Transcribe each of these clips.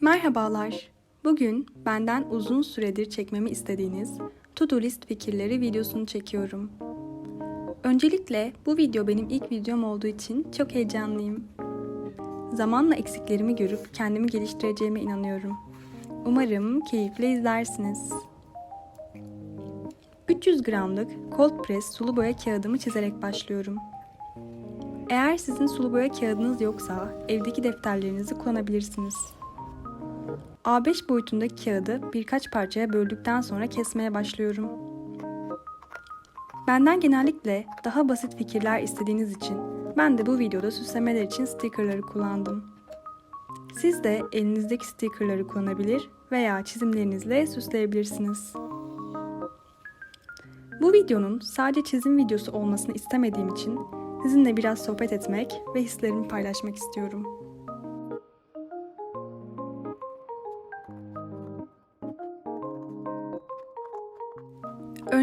Merhabalar. Bugün benden uzun süredir çekmemi istediğiniz to-do list fikirleri videosunu çekiyorum. Öncelikle bu video benim ilk videom olduğu için çok heyecanlıyım. Zamanla eksiklerimi görüp kendimi geliştireceğime inanıyorum. Umarım keyifle izlersiniz. 300 gramlık cold press sulu boya kağıdımı çizerek başlıyorum. Eğer sizin sulu boya kağıdınız yoksa evdeki defterlerinizi kullanabilirsiniz. A5 boyutundaki kağıdı birkaç parçaya böldükten sonra kesmeye başlıyorum. Benden genellikle daha basit fikirler istediğiniz için ben de bu videoda süslemeler için stickerları kullandım. Siz de elinizdeki stickerları kullanabilir veya çizimlerinizle süsleyebilirsiniz. Bu videonun sadece çizim videosu olmasını istemediğim için sizinle biraz sohbet etmek ve hislerimi paylaşmak istiyorum.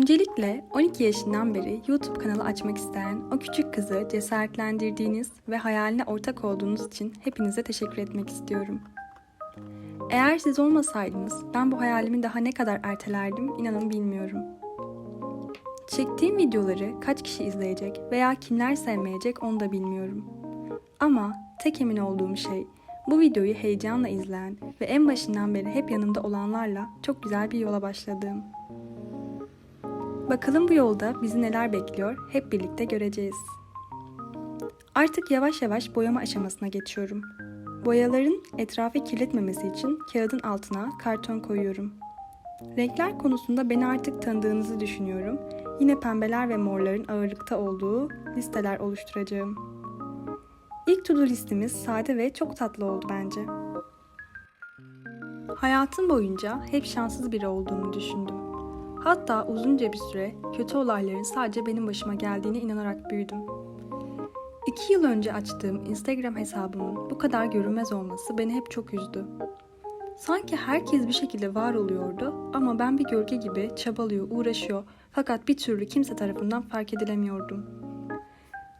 Öncelikle 12 yaşından beri YouTube kanalı açmak isteyen o küçük kızı cesaretlendirdiğiniz ve hayaline ortak olduğunuz için hepinize teşekkür etmek istiyorum. Eğer siz olmasaydınız ben bu hayalimi daha ne kadar ertelerdim inanın bilmiyorum. Çektiğim videoları kaç kişi izleyecek veya kimler sevmeyecek onu da bilmiyorum. Ama tek emin olduğum şey bu videoyu heyecanla izleyen ve en başından beri hep yanımda olanlarla çok güzel bir yola başladığım. Bakalım bu yolda bizi neler bekliyor hep birlikte göreceğiz. Artık yavaş yavaş boyama aşamasına geçiyorum. Boyaların etrafı kirletmemesi için kağıdın altına karton koyuyorum. Renkler konusunda beni artık tanıdığınızı düşünüyorum. Yine pembeler ve morların ağırlıkta olduğu listeler oluşturacağım. İlk to-do listimiz sade ve çok tatlı oldu bence. Hayatım boyunca hep şanssız biri olduğumu düşündüm. Hatta uzunca bir süre kötü olayların sadece benim başıma geldiğine inanarak büyüdüm. İki yıl önce açtığım Instagram hesabımın bu kadar görünmez olması beni hep çok üzdü. Sanki herkes bir şekilde var oluyordu ama ben bir gölge gibi çabalıyor, uğraşıyor fakat bir türlü kimse tarafından fark edilemiyordum.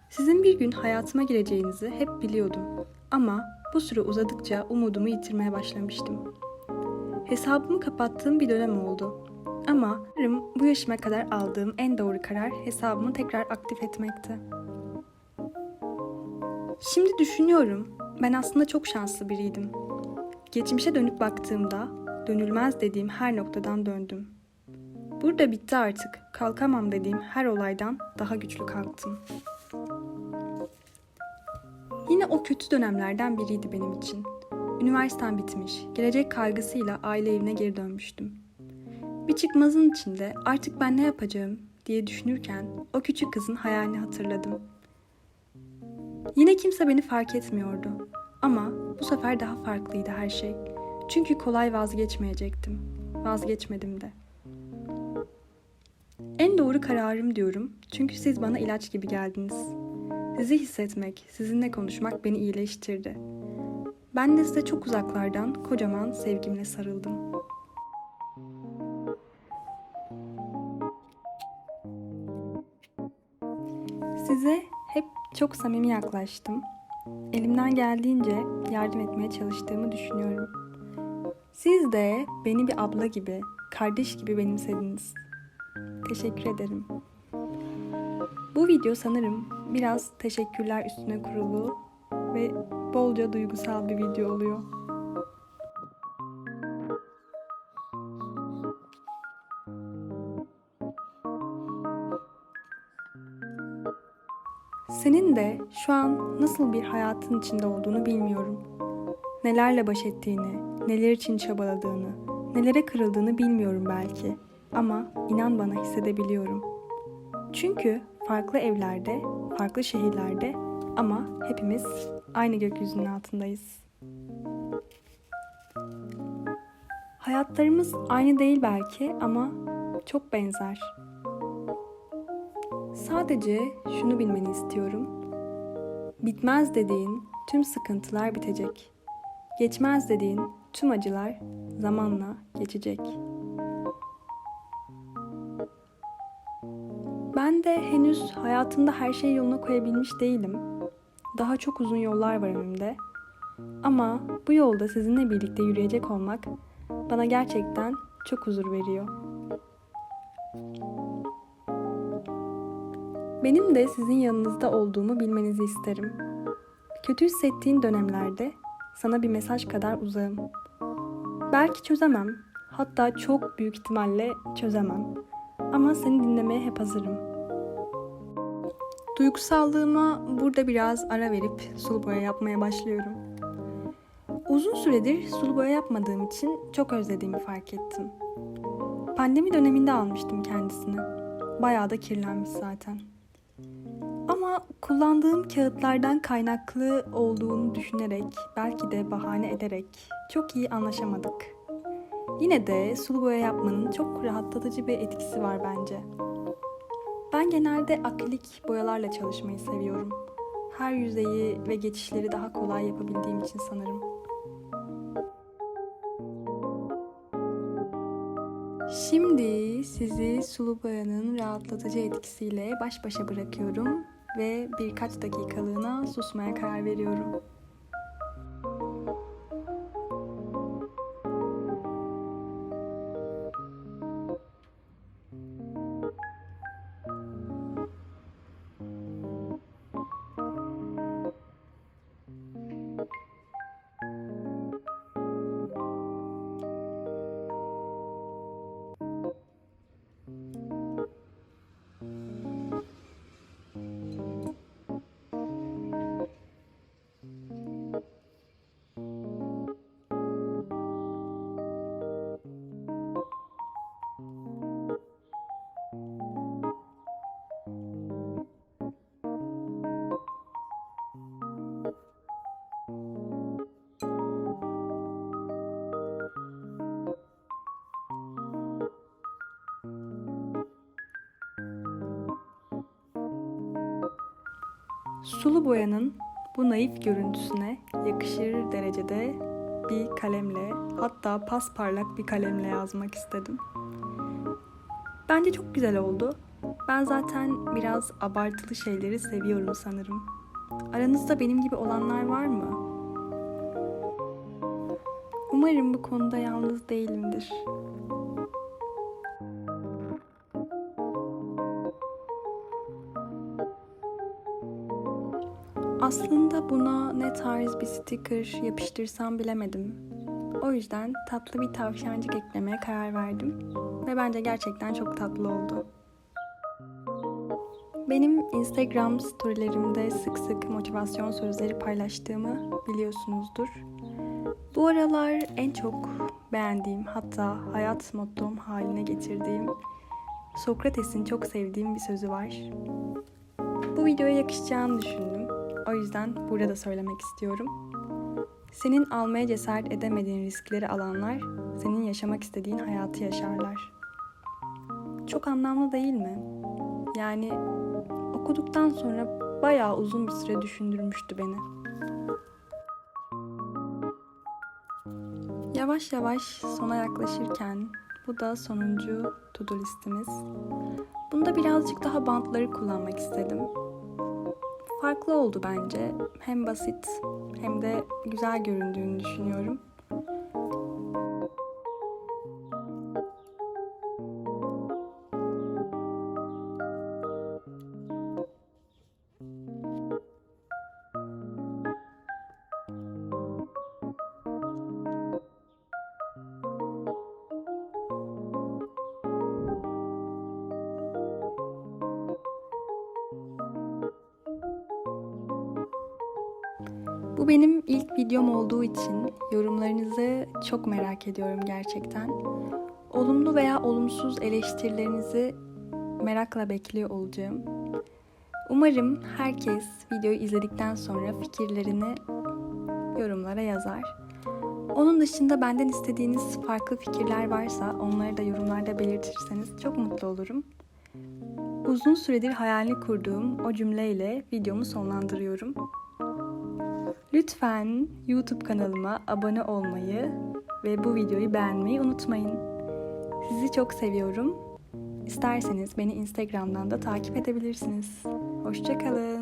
Sizin bir gün hayatıma gireceğinizi hep biliyordum ama bu süre uzadıkça umudumu yitirmeye başlamıştım. Hesabımı kapattığım bir dönem oldu ama umarım bu yaşıma kadar aldığım en doğru karar hesabımı tekrar aktif etmekti. Şimdi düşünüyorum, ben aslında çok şanslı biriydim. Geçmişe dönüp baktığımda dönülmez dediğim her noktadan döndüm. Burada bitti artık, kalkamam dediğim her olaydan daha güçlü kalktım. Yine o kötü dönemlerden biriydi benim için. Üniversitem bitmiş, gelecek kaygısıyla aile evine geri dönmüştüm. Bir çıkmazın içinde artık ben ne yapacağım diye düşünürken o küçük kızın hayalini hatırladım. Yine kimse beni fark etmiyordu. Ama bu sefer daha farklıydı her şey. Çünkü kolay vazgeçmeyecektim. Vazgeçmedim de. En doğru kararım diyorum. Çünkü siz bana ilaç gibi geldiniz. Sizi hissetmek, sizinle konuşmak beni iyileştirdi. Ben de size çok uzaklardan kocaman sevgimle sarıldım. Size hep çok samimi yaklaştım. Elimden geldiğince yardım etmeye çalıştığımı düşünüyorum. Siz de beni bir abla gibi, kardeş gibi benimsediniz. Teşekkür ederim. Bu video sanırım biraz teşekkürler üstüne kurulu ve bolca duygusal bir video oluyor. Senin de şu an nasıl bir hayatın içinde olduğunu bilmiyorum. Nelerle baş ettiğini, neler için çabaladığını, nelere kırıldığını bilmiyorum belki. Ama inan bana hissedebiliyorum. Çünkü farklı evlerde, farklı şehirlerde ama hepimiz aynı gökyüzünün altındayız. Hayatlarımız aynı değil belki ama çok benzer. Sadece şunu bilmeni istiyorum. Bitmez dediğin tüm sıkıntılar bitecek. Geçmez dediğin tüm acılar zamanla geçecek. Ben de henüz hayatımda her şeyi yoluna koyabilmiş değilim. Daha çok uzun yollar var önümde. Ama bu yolda sizinle birlikte yürüyecek olmak bana gerçekten çok huzur veriyor. Benim de sizin yanınızda olduğumu bilmenizi isterim. Kötü hissettiğin dönemlerde sana bir mesaj kadar uzağım. Belki çözemem, hatta çok büyük ihtimalle çözemem. Ama seni dinlemeye hep hazırım. Duygusallığıma burada biraz ara verip sulu boya yapmaya başlıyorum. Uzun süredir sulu boya yapmadığım için çok özlediğimi fark ettim. Pandemi döneminde almıştım kendisini. Bayağı da kirlenmiş zaten. Ama kullandığım kağıtlardan kaynaklı olduğunu düşünerek, belki de bahane ederek çok iyi anlaşamadık. Yine de sulu boya yapmanın çok rahatlatıcı bir etkisi var bence. Ben genelde akrilik boyalarla çalışmayı seviyorum. Her yüzeyi ve geçişleri daha kolay yapabildiğim için sanırım. Şimdi sizi sulu boyanın rahatlatıcı etkisiyle baş başa bırakıyorum ve birkaç dakikalığına susmaya karar veriyorum. Sulu boyanın bu naif görüntüsüne yakışır derecede bir kalemle hatta pasparlak bir kalemle yazmak istedim. Bence çok güzel oldu. Ben zaten biraz abartılı şeyleri seviyorum sanırım. Aranızda benim gibi olanlar var mı? Umarım bu konuda yalnız değilimdir. Aslında buna ne tarz bir sticker yapıştırsam bilemedim. O yüzden tatlı bir tavşancık eklemeye karar verdim ve bence gerçekten çok tatlı oldu. Benim Instagram storylerimde sık sık motivasyon sözleri paylaştığımı biliyorsunuzdur. Bu aralar en çok beğendiğim hatta hayat mottom haline getirdiğim Sokrates'in çok sevdiğim bir sözü var. Bu videoya yakışacağını düşündüm. O yüzden burada söylemek istiyorum. Senin almaya cesaret edemediğin riskleri alanlar, senin yaşamak istediğin hayatı yaşarlar. Çok anlamlı değil mi? Yani okuduktan sonra bayağı uzun bir süre düşündürmüştü beni. Yavaş yavaş sona yaklaşırken bu da sonuncu to-do listemiz. Bunda birazcık daha bantları kullanmak istedim. Farklı oldu bence. Hem basit hem de güzel göründüğünü düşünüyorum. Bu benim ilk videom olduğu için yorumlarınızı çok merak ediyorum gerçekten. Olumlu veya olumsuz eleştirilerinizi merakla bekliyor olacağım. Umarım herkes videoyu izledikten sonra fikirlerini yorumlara yazar. Onun dışında benden istediğiniz farklı fikirler varsa onları da yorumlarda belirtirseniz çok mutlu olurum. Uzun süredir hayalini kurduğum o cümleyle videomu sonlandırıyorum. Lütfen YouTube kanalıma abone olmayı ve bu videoyu beğenmeyi unutmayın. Sizi çok seviyorum. İsterseniz beni Instagram'dan da takip edebilirsiniz. Hoşçakalın.